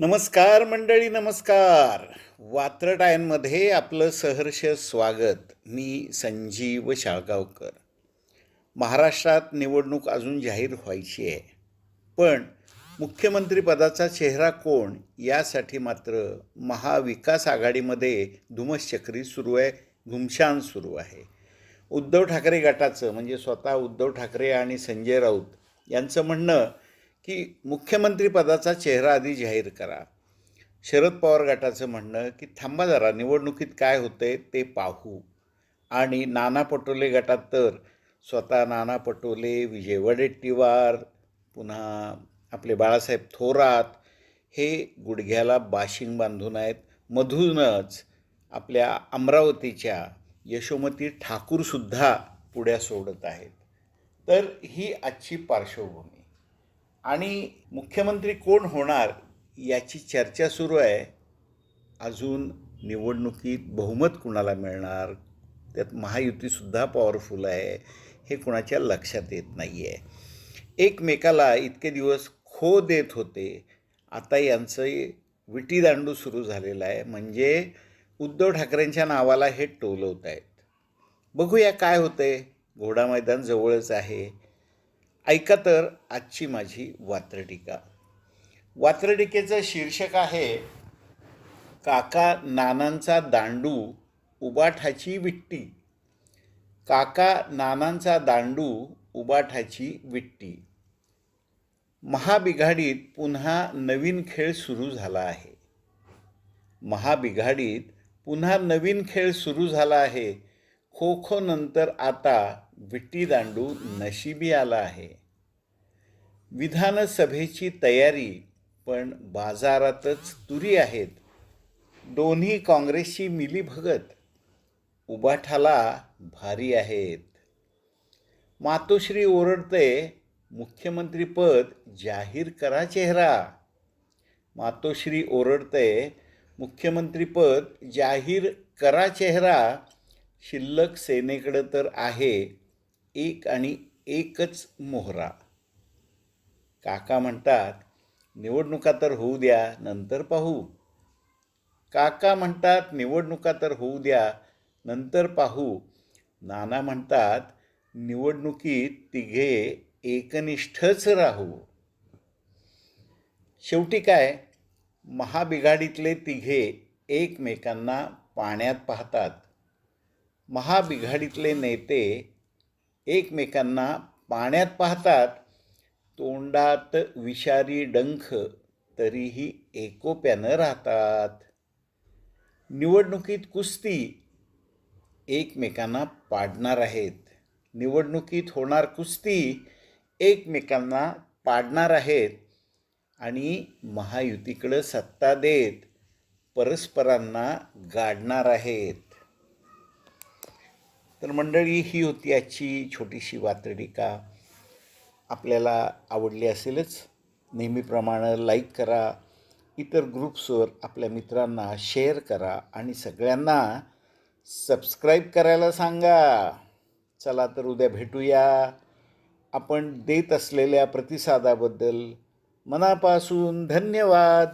नमस्कार मंडळी नमस्कार. वात्रटायनमध्ये आपलं सहर्ष स्वागत मी संजीव शाळगावकर. महाराष्ट्रात निवडणूक अजून जाहीर व्हायची आहे. पण मुख्यमंत्रीपदाचा चेहरा कोण यासाठी मात्र महाविकास आघाडीमध्ये धुमश्चक्री सुरू आहे घुमशान सुरू आहे. उद्धव ठाकरे गटाचं म्हणजे स्वतः उद्धव ठाकरे आणि संजय राऊत यांचं म्हणणं की मुख्यमंत्रीपदाचा चेहरा आधी जाहीर करा. शरद पवार गटाचं म्हणणं की थांबा जरा निवडणुकीत काय होतंय ते पाहू. आणि नाना पटोले गटात तर स्वतः नाना पटोले विजय वडेट्टीवार पुन्हा आपले बाळासाहेब थोरात हे गुडघ्याला बाशिंग बांधून आहेत. मधूनच आपल्या अमरावतीच्या यशोमती ठाकूरसुद्धा पुढ्या सोडत आहेत. तर ही आजची पार्श्वभूमी. आणि मुख्यमंत्री कोण होणार याची चर्चा सुरू आहे. अजून निवडणुकीत बहुमत कुणाला मिळणार? त्यात महायुतीसुद्धा पॉवरफुल आहे. हे कुणाच्या लक्षात येत नाही आहे एकमेकाला इतके दिवस खो देत होते. आता यांचं विटीदांडू सुरू झालेलं आहे. म्हणजे उद्धव ठाकरेंच्या नावाला हे टोलवत आहेत बघूया काय होतं आहे घोडा मैदान जवळच आहे. ऐका तर आजची माझी वात्रटिका. वात्रटिकेचं शीर्षक आहे काका नानांचा दांडू उबाठाची विट्टी. काका नानांचा दांडू उबाठाची विट्टी. महाबिघाडीत पुन्हा नवीन खेळ सुरू झाला आहे. महाबिघाडीत पुन्हा नवीन खेळ सुरू झाला आहे. खो खो नंतर आता विट्टी दांडू नशिबी आला आहे. विधानसभेची तयारी पण बाजारातच तुरी आहेत. दोन्ही काँग्रेसची मिलीभगत उबाठाला भारी आहेत. मातोश्री ओरडते मुख्यमंत्रीपद जाहीर करा चेहरा. मातोश्री ओरडते मुख्यमंत्रीपद जाहीर करा चेहरा. शिल्लक सेनेकडं तर आहे एक आणि एकच मोहरा. काका म्हणतात निवडणुका तर होऊ द्या नंतर पाहू. काका म्हणतात निवडणुका तर होऊ द्या नंतर पाहू. नाना म्हणतात निवडणुकीत तिघे एकनिष्ठच राहू. शेवटी काय? महाबिघाडीतले तिघे एकमेकांना पाण्यात पाहतात. महाबिघाडीतले नेते एकमेकांना पाण्यात पाहतात. तोंडात विषारी डंख तरीही एकोप्यानं राहतात. निवडणुकीत कुस्ती एकमेकांना पाडणार आहेत. निवडणुकीत होणार कुस्ती एकमेकांना पाडणार आहेत. आणि महायुतीकडं सत्ता देत परस्परांना गाडणार आहेत. तर मंडळी ही होती आजची छोटीशी वात्रडिका आपल्याला आवडली असेलच नेहमीप्रमाणे लाईक करा. इतर ग्रुप्सवर आपल्या मित्रांना शेअर करा आणि सगळ्यांना सबस्क्राईब करायला सांगा. चला तर उद्या भेटूया. आपण देत असलेल्या प्रतिसादाबद्दल मनापासून धन्यवाद.